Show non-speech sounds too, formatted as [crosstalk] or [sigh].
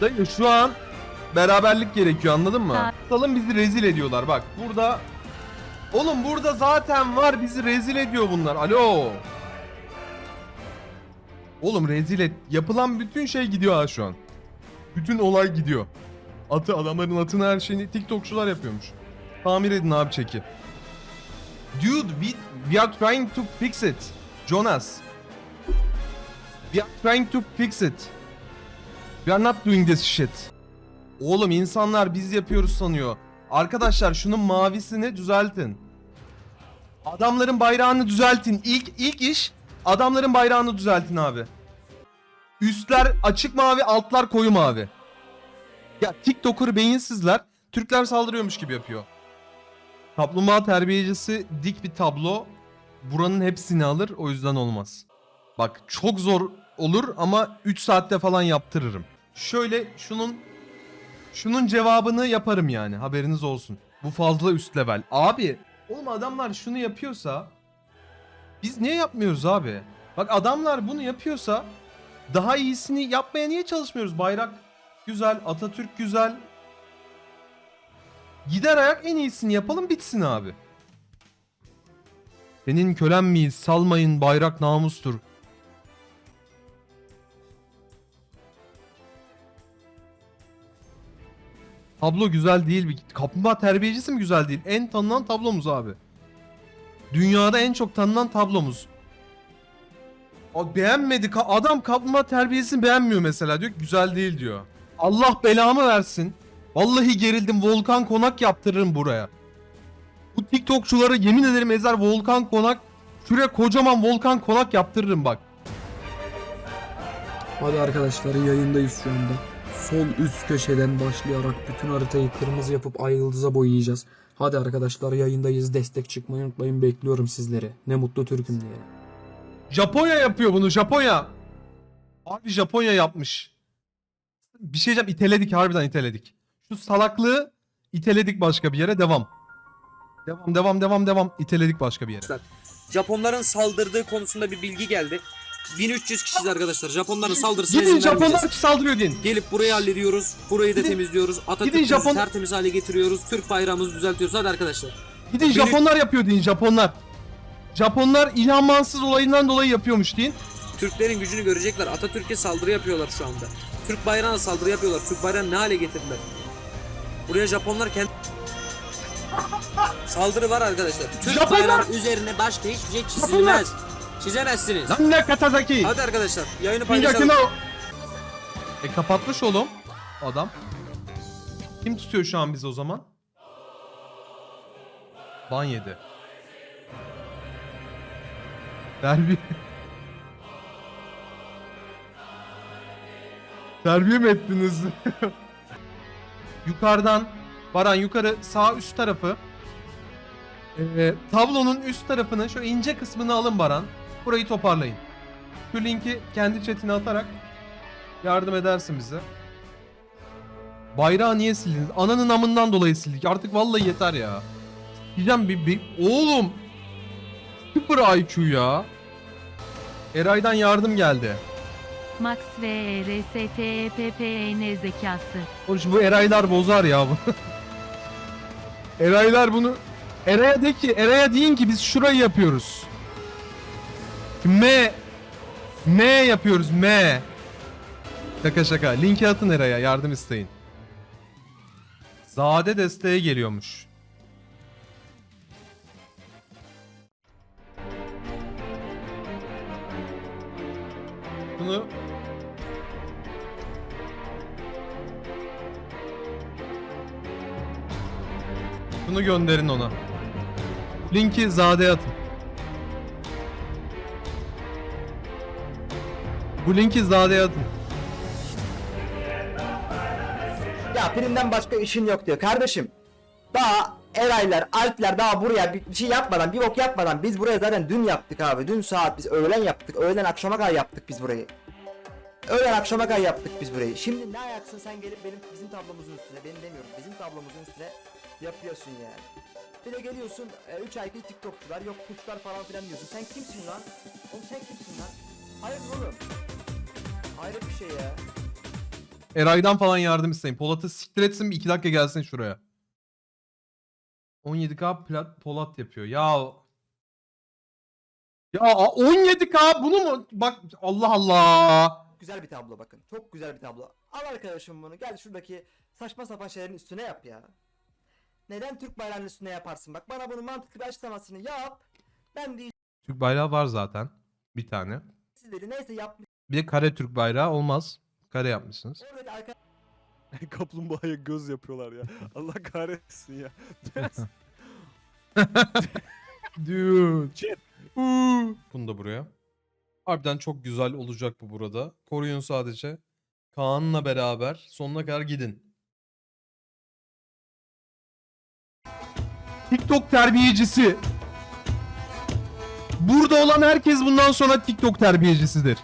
Dayı şu an beraberlik gerekiyor anladın mı? Ha. Salın bizi rezil ediyorlar bak burada. Oğlum burada zaten var bizi rezil ediyor bunlar. Alo. Oğlum rezil et. Yapılan bütün şey gidiyor ha şu an. Bütün olay gidiyor. Atı adamların atını her şeyini TikTokçular yapıyormuş. Tamir edin abi çeki. Dude, we, we are trying to fix it. Jonas. We are trying to fix it. We are not doing this shit. Oğlum insanlar biz yapıyoruz sanıyor. Arkadaşlar şunun mavisini düzeltin. Adamların bayrağını düzeltin. İlk ilk iş adamların bayrağını düzeltin abi. Üstler açık mavi, altlar koyu mavi. Ya TikToker beyinsizler Türkler saldırıyormuş gibi yapıyor. Kaplumbağa terbiyecisi dik bir tablo. Buranın hepsini alır o yüzden olmaz. Bak çok zor olur ama 3 saatte falan yaptırırım. Şöyle şunun şunun cevabını yaparım yani haberiniz olsun. Bu fazla üst level. Abi oğlum adamlar şunu yapıyorsa biz niye yapmıyoruz abi? Bak adamlar bunu yapıyorsa daha iyisini yapmaya niye çalışmıyoruz? Bayrak güzel, Atatürk güzel. Gider ayak en iyisini yapalım bitsin abi. Senin kölen miyiz? Salmayın bayrak namustur. Tablo güzel değil. bir- Kaplumbağa terbiyecisi mi güzel değil? En tanınan tablomuz abi. Dünyada en çok tanınan tablomuz. O beğenmedi. Adam kaplumbağa terbiyesini beğenmiyor mesela. Diyor ki güzel değil diyor. Allah belamı versin. Vallahi gerildim. Volkan konak yaptırırım buraya. Bu TikTokçulara yemin ederim ezer volkan konak. Şuraya kocaman volkan konak yaptırırım bak. Hadi arkadaşlar yayındayız şu anda. Sol üst köşeden başlayarak bütün haritayı kırmızı yapıp ay yıldıza boyayacağız. Hadi arkadaşlar yayındayız. Destek çıkmayı unutmayın. Bekliyorum sizleri. Ne mutlu Türk'üm diye. Japonya yapıyor bunu Japonya. Abi Japonya yapmış. Bir şey diyeceğim iteledik harbiden iteledik. Şu salaklığı iteledik başka bir yere devam. Devam devam devam devam iteledik başka bir yere. Japonların saldırdığı konusunda bir bilgi geldi. 1300 kişiyiz arkadaşlar. Japonların saldırısına Gidin izin vermeyeceğiz. Japonlar saldırıyor din. Gelip burayı hallediyoruz. Burayı da Gidin- temizliyoruz. Atatürk'ümüzü Japon- tertemiz hale getiriyoruz. Türk bayrağımızı düzeltiyoruz. Hadi arkadaşlar. Gidin Beni- Japonlar yapıyor deyin Japonlar. Japonlar İlhan Mansız olayından dolayı yapıyormuş deyin. Türklerin gücünü görecekler. Atatürk'e saldırı yapıyorlar şu anda. Türk bayrağına saldırı yapıyorlar. Türk bayrağını ne hale getirdiler? Buraya Japonlar kendi... Saldırı var arkadaşlar. Türk Japonlar- bayrağının üzerine başka hiçbir şey çizilmez. Çizemezsiniz. Lan ne Katazaki. Hadi arkadaşlar yayını paylaşalım. no. E kapatmış oğlum adam. Kim tutuyor şu an bizi o zaman? Ban yedi. Terbiye. Terbiye mi ettiniz? [laughs] Yukarıdan Baran yukarı sağ üst tarafı ee, tablonun üst tarafını şu ince kısmını alın Baran. Burayı toparlayın. Şu linki kendi chatine atarak yardım edersin bize. Bayrağı niye sildiniz? Ananın amından dolayı sildik. Artık vallahi yeter ya. Diyeceğim bir, bir... Oğlum! Sıfır IQ ya. Eray'dan yardım geldi. Max ve E RSTEPPN zekası. Oğlum bu Eraylar bozar ya bu. [laughs] Eraylar bunu... Eray'a de ki, Eray'a deyin ki biz şurayı yapıyoruz. M... M yapıyoruz M. Şaka şaka. Linki atın Eray'a yardım isteyin. Zade desteğe geliyormuş. Bunu Bunu gönderin ona. Linki Zade'ye atın. Bu linki Zade'ye atın. Ya primden başka işin yok diyor. Kardeşim daha Eraylar, Alpler daha buraya bir şey yapmadan, bir bok yapmadan biz buraya zaten dün yaptık abi. Dün saat biz öğlen yaptık. Öğlen akşama kadar yaptık biz burayı. Öğlen akşama kadar yaptık biz burayı. Şimdi ne ayaksın sen gelip benim bizim tablomuzun üstüne, benim demiyorum. Bizim tablomuzun üstüne yapıyorsun yani. Bir de geliyorsun 3 aylık TikTokçular, yok kuşlar falan filan diyorsun. Sen kimsin lan? Oğlum sen kimsin lan? Hayır oğlum. Hayret bir şey ya. Eray'dan falan yardım isteyin. Polat'ı siktir etsin bir 2 dakika gelsin şuraya. 17k plat Polat yapıyor. Ya ya 17k bunu mu? Bak Allah Allah. Güzel bir tablo bakın. Çok güzel bir tablo. Al arkadaşım bunu. Gel şuradaki saçma sapan şeylerin üstüne yap ya. Neden Türk bayrağının üstüne yaparsın? Bak bana bunun mantıklı bir açıklamasını yap. Ben de Türk bayrağı var zaten. Bir tane. sizleri neyse yap. Bir de kare Türk bayrağı olmaz. Kare yapmışsınız. Oradaki arka [laughs] Kaplumbağaya göz yapıyorlar ya. [laughs] Allah kahretsin ya. [laughs] Dude. Chat. Bunu da buraya. Harbiden çok güzel olacak bu burada. Koruyun sadece. Kaan'la beraber sonuna kadar gidin. TikTok terbiyecisi. Burada olan herkes bundan sonra TikTok terbiyecisidir.